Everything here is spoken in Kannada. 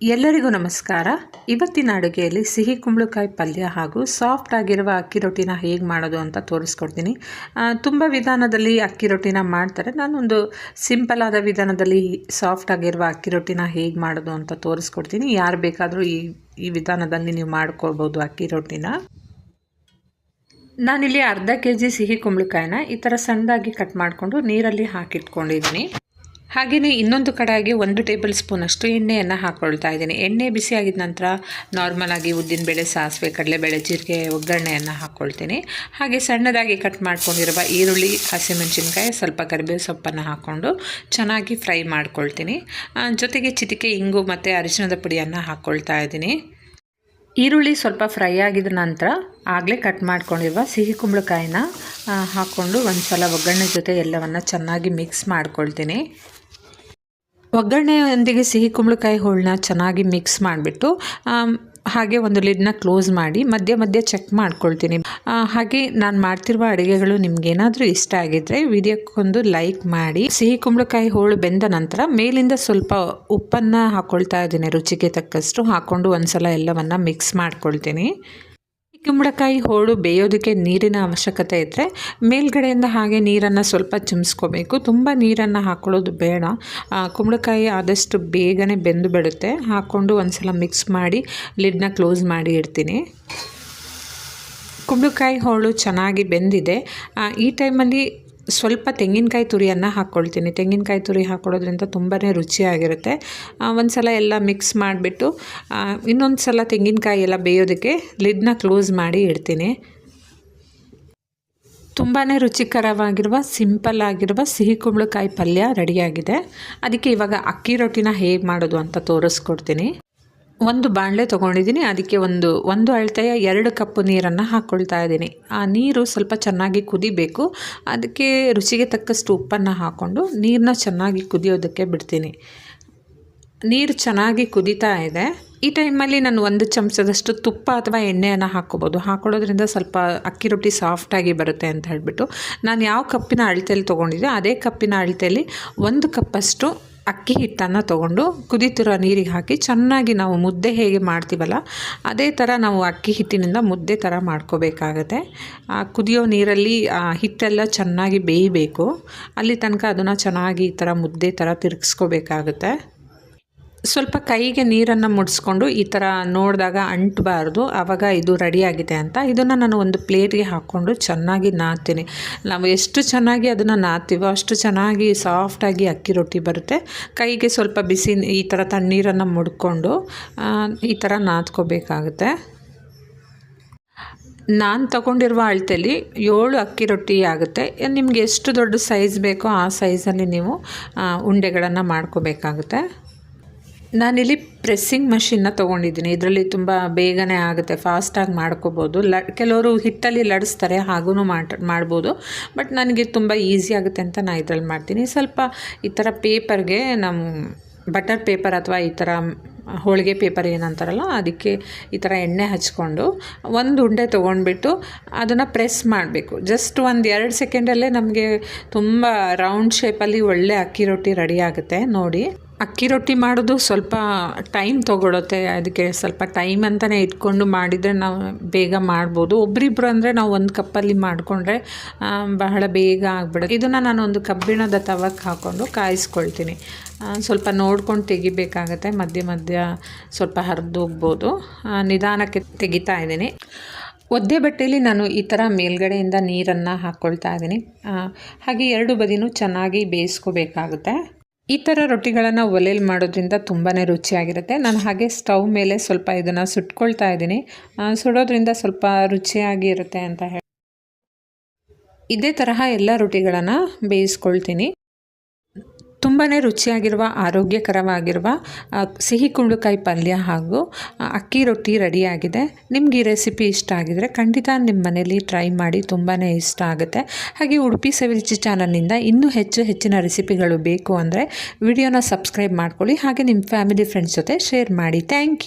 ಎಲ್ಲರಿಗೂ ನಮಸ್ಕಾರ. ಇವತ್ತಿನ ಅಡುಗೆಯಲ್ಲಿ ಸಿಹಿ ಕುಂಬಳಕಾಯಿ ಪಲ್ಯ ಹಾಗೂ ಸಾಫ್ಟ್ ಆಗಿರುವ ಅಕ್ಕಿ ರೊಟ್ಟಿನ ಹೇಗೆ ಮಾಡೋದು ಅಂತ ತೋರಿಸ್ಕೊಡ್ತೀನಿ. ತುಂಬ ವಿಧಾನದಲ್ಲಿ ಅಕ್ಕಿ ರೊಟ್ಟಿನ ಮಾಡ್ತಾರೆ. ನಾನೊಂದು ಸಿಂಪಲ್ ಆದ ವಿಧಾನದಲ್ಲಿ ಸಾಫ್ಟ್ ಆಗಿರುವ ಅಕ್ಕಿ ರೊಟ್ಟಿನ ಹೇಗೆ ಮಾಡೋದು ಅಂತ ತೋರಿಸ್ಕೊಡ್ತೀನಿ. ಯಾರು ಬೇಕಾದರೂ ಈ ಈ ವಿಧಾನದಲ್ಲಿ ನೀವು ಮಾಡ್ಕೊಳ್ಬೋದು ಅಕ್ಕಿ ರೊಟ್ಟಿನ. ನಾನಿಲ್ಲಿ ಅರ್ಧ ಕೆ ಜಿ ಸಿಹಿ ಕುಂಬಳಕಾಯಿನ ಈ ಥರ ಸಣ್ಣದಾಗಿ ಕಟ್ ಮಾಡಿಕೊಂಡು ನೀರಲ್ಲಿ ಹಾಕಿಟ್ಕೊಂಡಿದ್ದೀನಿ. ಹಾಗೆಯೇ ಇನ್ನೊಂದು ಕಡೆಗೆ ಒಂದು ಟೇಬಲ್ ಸ್ಪೂನಷ್ಟು ಎಣ್ಣೆಯನ್ನು ಹಾಕ್ಕೊಳ್ತಾ ಇದ್ದೀನಿ. ಎಣ್ಣೆ ಬಿಸಿ ಆಗಿದ ನಂತರ ನಾರ್ಮಲಾಗಿ ಉದ್ದಿನಬೇಳೆ ಸಾಸಿವೆ, ಕಡಲೆಬೇಳೆ, ಜೀರಿಗೆ, ಒಗ್ಗರಣೆಯನ್ನು ಹಾಕ್ಕೊಳ್ತೀನಿ ಹಾಗೆ ಸಣ್ಣದಾಗಿ ಕಟ್ ಮಾಡ್ಕೊಂಡಿರುವ ಈರುಳ್ಳಿ, ಹಸಿಮೆಣಸಿನ್ಕಾಯಿ, ಸ್ವಲ್ಪ ಕರಿಬೇವು ಸೊಪ್ಪನ್ನು ಹಾಕ್ಕೊಂಡು ಚೆನ್ನಾಗಿ ಫ್ರೈ ಮಾಡ್ಕೊಳ್ತೀನಿ. ಜೊತೆಗೆ ಚಿಟಿಕೆ, ಇಂಗು ಮತ್ತು ಅರಿಶಿಣದ ಪುಡಿಯನ್ನು ಹಾಕ್ಕೊಳ್ತಾ ಇದ್ದೀನಿ. ಈರುಳ್ಳಿ ಸ್ವಲ್ಪ ಫ್ರೈ ಆಗಿದ ನಂತರ ಆಗಲೇ ಕಟ್ ಮಾಡ್ಕೊಂಡಿರುವ ಸಿಹಿ ಕುಂಬಳಕಾಯಿನ ಹಾಕ್ಕೊಂಡು ಒಂದು ಸಲ ಒಗ್ಗರಣೆ ಜೊತೆ ಎಲ್ಲವನ್ನು ಚೆನ್ನಾಗಿ ಮಿಕ್ಸ್ ಮಾಡ್ಕೊಳ್ತೀನಿ. ಒಗ್ಗರಣೆಯೊಂದಿಗೆ ಸಿಹಿ ಕುಂಬಳಕಾಯಿ ಹೋಳನ್ನ ಚೆನ್ನಾಗಿ ಮಿಕ್ಸ್ ಮಾಡಿಬಿಟ್ಟು ಹಾಗೆ ಒಂದು ಲಿಡ್ನ ಕ್ಲೋಸ್ ಮಾಡಿ ಮಧ್ಯ ಮಧ್ಯೆ ಚೆಕ್ ಮಾಡ್ಕೊಳ್ತೀನಿ. ಹಾಗೆ ನಾನು ಮಾಡ್ತಿರುವ ಅಡುಗೆಗಳು ನಿಮ್ಗೇನಾದರೂ ಇಷ್ಟ ಆಗಿದ್ದರೆ ವಿಡಿಯೋಕ್ಕೊಂದು ಲೈಕ್ ಮಾಡಿ. ಸಿಹಿ ಕುಂಬಳಕಾಯಿ ಹೋಳು ಬೆಂದ ನಂತರ ಮೇಲಿಂದ ಸ್ವಲ್ಪ ಉಪ್ಪನ್ನು ಹಾಕ್ಕೊಳ್ತಾ ಇದ್ದೀನಿ, ರುಚಿಗೆ ತಕ್ಕಷ್ಟು ಹಾಕ್ಕೊಂಡು ಒಂದು ಸಲ ಎಲ್ಲವನ್ನು ಮಿಕ್ಸ್ ಮಾಡ್ಕೊಳ್ತೀನಿ. ಕುಂಬಳಕಾಯಿ ಹೋಳು ಬೇಯೋದಕ್ಕೆ ನೀರಿನ ಅವಶ್ಯಕತೆ ಇದ್ದರೆ ಮೇಲ್ಗಡೆಯಿಂದ ಹಾಗೆ ನೀರನ್ನು ಸ್ವಲ್ಪ ಚಿಮ್ಸ್ಕೋಬೇಕು. ತುಂಬ ನೀರನ್ನು ಹಾಕ್ಕೊಳ್ಳೋದು ಬೇಡ. ಕುಂಬಳಕಾಯಿ ಆದಷ್ಟು ಬೇಗನೆ ಬೆಂದು ಬಿಡುತ್ತೆ. ಹಾಕ್ಕೊಂಡು ಒಂದು ಸಲ ಮಿಕ್ಸ್ ಮಾಡಿ ಲಿಡ್ನ ಕ್ಲೋಸ್ ಮಾಡಿ ಇಡ್ತೀನಿ. ಕುಂಬಳಕಾಯಿ ಹೋಳು ಚೆನ್ನಾಗಿ ಬೆಂದಿದೆ. ಈ ಟೈಮಲ್ಲಿ ಸ್ವಲ್ಪ ತೆಂಗಿನಕಾಯಿ ತುರಿಯನ್ನು ಹಾಕ್ಕೊಳ್ತೀನಿ. ತೆಂಗಿನಕಾಯಿ ತುರಿ ಹಾಕ್ಕೊಳ್ಳೋದ್ರಿಂದ ತುಂಬಾ ರುಚಿಯಾಗಿರುತ್ತೆ. ಒಂದು ಸಲ ಎಲ್ಲ ಮಿಕ್ಸ್ ಮಾಡಿಬಿಟ್ಟು ಇನ್ನೊಂದು ಸಲ ತೆಂಗಿನಕಾಯಿ ಎಲ್ಲ ಬೇಯೋದಕ್ಕೆ ಲಿಡ್ನ ಕ್ಲೋಸ್ ಮಾಡಿ ಇಡ್ತೀನಿ. ತುಂಬಾ ರುಚಿಕರವಾಗಿರುವ, ಸಿಂಪಲ್ ಆಗಿರುವ ಸಿಹಿ ಕುಂಬಳಕಾಯಿ ಪಲ್ಯ ರೆಡಿಯಾಗಿದೆ. ಅದಕ್ಕೆ ಇವಾಗ ಅಕ್ಕಿ ರೊಟ್ಟಿನ ಹೇಗೆ ಮಾಡೋದು ಅಂತ ತೋರಿಸ್ಕೊಡ್ತೀನಿ. ಒಂದು ಬಾಣಲೆ ತೊಗೊಂಡಿದ್ದೀನಿ. ಅದಕ್ಕೆ ಒಂದು ಒಂದು ಅಳತೆಯ ಎರಡು ಕಪ್ಪು ನೀರನ್ನು ಹಾಕ್ಕೊಳ್ತಾ ಇದ್ದೀನಿ. ಆ ನೀರು ಸ್ವಲ್ಪ ಚೆನ್ನಾಗಿ ಕುದಿಬೇಕು. ಅದಕ್ಕೆ ರುಚಿಗೆ ತಕ್ಕಷ್ಟು ಉಪ್ಪನ್ನು ಹಾಕ್ಕೊಂಡು ನೀರನ್ನ ಚೆನ್ನಾಗಿ ಕುದಿಯೋದಕ್ಕೆ ಬಿಡ್ತೀನಿ. ನೀರು ಚೆನ್ನಾಗಿ ಕುದೀತಾ ಇದೆ. ಈ ಟೈಮಲ್ಲಿ ನಾನು ಒಂದು ಚಮಚದಷ್ಟು ತುಪ್ಪ ಅಥವಾ ಎಣ್ಣೆಯನ್ನು ಹಾಕ್ಕೋಬೋದು. ಹಾಕೊಳ್ಳೋದ್ರಿಂದ ಸ್ವಲ್ಪ ಅಕ್ಕಿ ರೊಟ್ಟಿ ಸಾಫ್ಟಾಗಿ ಬರುತ್ತೆ ಅಂತ ಹೇಳಿಬಿಟ್ಟು. ನಾನು ಯಾವ ಕಪ್ಪಿನ ಅಳತೆಯಲ್ಲಿ ತೊಗೊಂಡಿದ್ದೆ, ಅದೇ ಕಪ್ಪಿನ ಅಳತೆಯಲ್ಲಿ ಒಂದು ಕಪ್ಪಷ್ಟು ಅಕ್ಕಿ ಹಿಟ್ಟನ್ನು ತಗೊಂಡು ಕುದೀತಿರೋ ನೀರಿಗೆ ಹಾಕಿ ಚೆನ್ನಾಗಿ ನಾವು ಮುದ್ದೆ ಹೇಗೆ ಮಾಡ್ತೀವಲ್ಲ, ಅದೇ ಥರ ನಾವು ಅಕ್ಕಿ ಹಿಟ್ಟಿನಿಂದ ಮುದ್ದೆ ಥರ ಮಾಡ್ಕೋಬೇಕಾಗತ್ತೆ. ಆ ಕುದಿಯೋ ನೀರಲ್ಲಿ ಹಿಟ್ಟೆಲ್ಲ ಚೆನ್ನಾಗಿ ಬೇಯಬೇಕು. ಅಲ್ಲಿ ತನಕ ಅದನ್ನು ಚೆನ್ನಾಗಿ ಈ ಥರ ಮುದ್ದೆ ಥರ ತಿರುಗಿಸ್ಕೋಬೇಕಾಗುತ್ತೆ. ಸ್ವಲ್ಪ ಕೈಗೆ ನೀರನ್ನು ಮುಡಿಸ್ಕೊಂಡು ಈ ಥರ ನೋಡಿದಾಗ ಅಂಟಬಾರ್ದು. ಆವಾಗ ಇದು ರೆಡಿಯಾಗಿದೆ ಅಂತ ಇದನ್ನು ನಾನು ಒಂದು ಪ್ಲೇಟ್ಗೆ ಹಾಕ್ಕೊಂಡು ಚೆನ್ನಾಗಿ ನಾದ್ತೀನಿ. ನಾವು ಎಷ್ಟು ಚೆನ್ನಾಗಿ ಅದನ್ನು ನಾತೀವೋ ಅಷ್ಟು ಚೆನ್ನಾಗಿ ಸಾಫ್ಟಾಗಿ ಅಕ್ಕಿ ರೊಟ್ಟಿ ಬರುತ್ತೆ. ಕೈಗೆ ಸ್ವಲ್ಪ ಬಿಸಿ ಈ ಥರ ತಣ್ಣೀರನ್ನು ಮುಡ್ಕೊಂಡು ಈ ಥರ ನಾದ್ಕೋಬೇಕಾಗುತ್ತೆ. ನಾನು ತಗೊಂಡಿರುವ ಅಳತೆಯಲ್ಲಿ ಏಳು ಅಕ್ಕಿ ರೊಟ್ಟಿ ಆಗುತ್ತೆ. ನಿಮಗೆ ಎಷ್ಟು ದೊಡ್ಡ ಸೈಜ್ ಬೇಕೋ ಆ ಸೈಜಲ್ಲಿ ನೀವು ಉಂಡೆಗಳನ್ನು ಮಾಡ್ಕೋಬೇಕಾಗುತ್ತೆ. ನಾನಿಲ್ಲಿ ಪ್ರೆಸ್ಸಿಂಗ್ ಮಷಿನ್ನ ತೊಗೊಂಡಿದ್ದೀನಿ. ಇದರಲ್ಲಿ ತುಂಬ ಬೇಗನೆ ಆಗುತ್ತೆ ಫಾಸ್ಟಾಗಿ ಮಾಡ್ಕೋಬೋದು. ಲ, ಕೆಲವರು ಹಿಟ್ಟಲ್ಲಿ ಲಡಿಸ್ತಾರೆ ಹಾಗೂ ಮಾಡ್, ಮಾಡ್ಬೋದು. ಬಟ್ ನನಗೆ ತುಂಬ ಈಸಿ ಆಗುತ್ತೆ ಅಂತ ನಾನು ಇದರಲ್ಲಿ ಮಾಡ್ತೀನಿ. ಸ್ವಲ್ಪ ಈ ಥರ ಪೇಪರ್ಗೆ ನಮ್ಮ ಬಟರ್ ಪೇಪರ್ ಅಥವಾ ಈ ಥರ ಹೋಳಿಗೆ ಪೇಪರ್ ಏನಂತಾರಲ್ಲ, ಅದಕ್ಕೆ ಈ ಥರ ಎಣ್ಣೆ ಹಚ್ಕೊಂಡು ಒಂದು ಉಂಡೆ ತೊಗೊಂಡ್ಬಿಟ್ಟು ಅದನ್ನು ಪ್ರೆಸ್ ಮಾಡಬೇಕು. ಜಸ್ಟ್ ಒಂದು ಎರಡು ಸೆಕೆಂಡಲ್ಲೇ ನಮಗೆ ತುಂಬ ರೌಂಡ್ ಶೇಪಲ್ಲಿ ಒಳ್ಳೆ ಅಕ್ಕಿ ರೊಟ್ಟಿ ರೆಡಿ ಆಗುತ್ತೆ. ನೋಡಿ. ಅಕ್ಕಿ ರೊಟ್ಟಿ ಮಾಡೋದು ಸ್ವಲ್ಪ ಟೈಮ್ ತೊಗೊಳುತ್ತೆ. ಅದಕ್ಕೆ ಸ್ವಲ್ಪ ಟೈಮ್ ಅಂತಲೇ ಇಟ್ಕೊಂಡು ಮಾಡಿದರೆ ನಾವು ಬೇಗ ಮಾಡ್ಬೋದು. ಒಬ್ರಿಬ್ರು ಅಂದರೆ ನಾವು ಒಂದು ಕಪ್ಪಲ್ಲಿ ಮಾಡಿಕೊಂಡ್ರೆ ಬಹಳ ಬೇಗ ಆಗ್ಬಿಡುತ್ತೆ. ಇದನ್ನು ನಾನು ಒಂದು ಕಬ್ಬಿಣದ ತವಕ್ಕೆ ಹಾಕ್ಕೊಂಡು ಕಾಯಿಸ್ಕೊಳ್ತೀನಿ. ಸ್ವಲ್ಪ ನೋಡ್ಕೊಂಡು ತೆಗಿಬೇಕಾಗತ್ತೆ. ಮಧ್ಯ ಮಧ್ಯ ಸ್ವಲ್ಪ ಹರಿದೋಗ್ಬೋದು ನಿಧಾನಕ್ಕೆ ತೆಗಿತಾ ಇದ್ದೀನಿ. ಒದ್ದೆ ಬಟ್ಟೆಯಲ್ಲಿ ನಾನು ಈ ಥರ ಮೇಲ್ಗಡೆಯಿಂದ ನೀರನ್ನು ಹಾಕ್ಕೊಳ್ತಾ ಇದ್ದೀನಿ. ಹಾಗೆ ಎರಡು ಬದಿನೂ ಚೆನ್ನಾಗಿ ಬೇಯಿಸ್ಕೋಬೇಕಾಗುತ್ತೆ. ಈ ಥರ ರೊಟ್ಟಿಗಳನ್ನು ಒಲೆಯಲ್ಲಿ ಮಾಡೋದ್ರಿಂದ ತುಂಬಾ ರುಚಿಯಾಗಿರುತ್ತೆ. ನಾನು ಹಾಗೆ ಸ್ಟವ್ ಮೇಲೆ ಸ್ವಲ್ಪ ಇದನ್ನು ಸುಟ್ಕೊಳ್ತಾ ಇದ್ದೀನಿ. ಸುಡೋದ್ರಿಂದ ಸ್ವಲ್ಪ ರುಚಿಯಾಗಿ ಇರುತ್ತೆ ಅಂತ ಹೇಳಿ. ಇದೇ ತರಹ ಎಲ್ಲ ರೊಟ್ಟಿಗಳನ್ನು ಬೇಯಿಸ್ಕೊಳ್ತೀನಿ. ತುಂಬಾ ರುಚಿಯಾಗಿರುವ, ಆರೋಗ್ಯಕರವಾಗಿರುವ ಸಿಹಿ ಕುಂಬಳಕಾಯಿ ಪಲ್ಯ ಹಾಗೂ ಅಕ್ಕಿ ರೊಟ್ಟಿ ರೆಡಿಯಾಗಿದೆ. ನಿಮ್ಗೆ ಈ ರೆಸಿಪಿ ಇಷ್ಟ ಆಗಿದರೆ ಖಂಡಿತ ನಿಮ್ಮ ಮನೇಲಿ ಟ್ರೈ ಮಾಡಿ ತುಂಬಾ ಇಷ್ಟ ಆಗುತ್ತೆ. ಹಾಗೆ ಉಡುಪಿ ಸವಿರುಚಿ ಚಾನಲ್ನಿಂದ ಇನ್ನೂ ಹೆಚ್ಚು ಹೆಚ್ಚಿನ ರೆಸಿಪಿಗಳು ಬೇಕು ಅಂದರೆ ವಿಡಿಯೋನ ಸಬ್ಸ್ಕ್ರೈಬ್ ಮಾಡ್ಕೊಳ್ಳಿ. ಹಾಗೆ ನಿಮ್ಮ ಫ್ಯಾಮಿಲಿ, ಫ್ರೆಂಡ್ಸ್ ಜೊತೆ ಶೇರ್ ಮಾಡಿ. Thank you.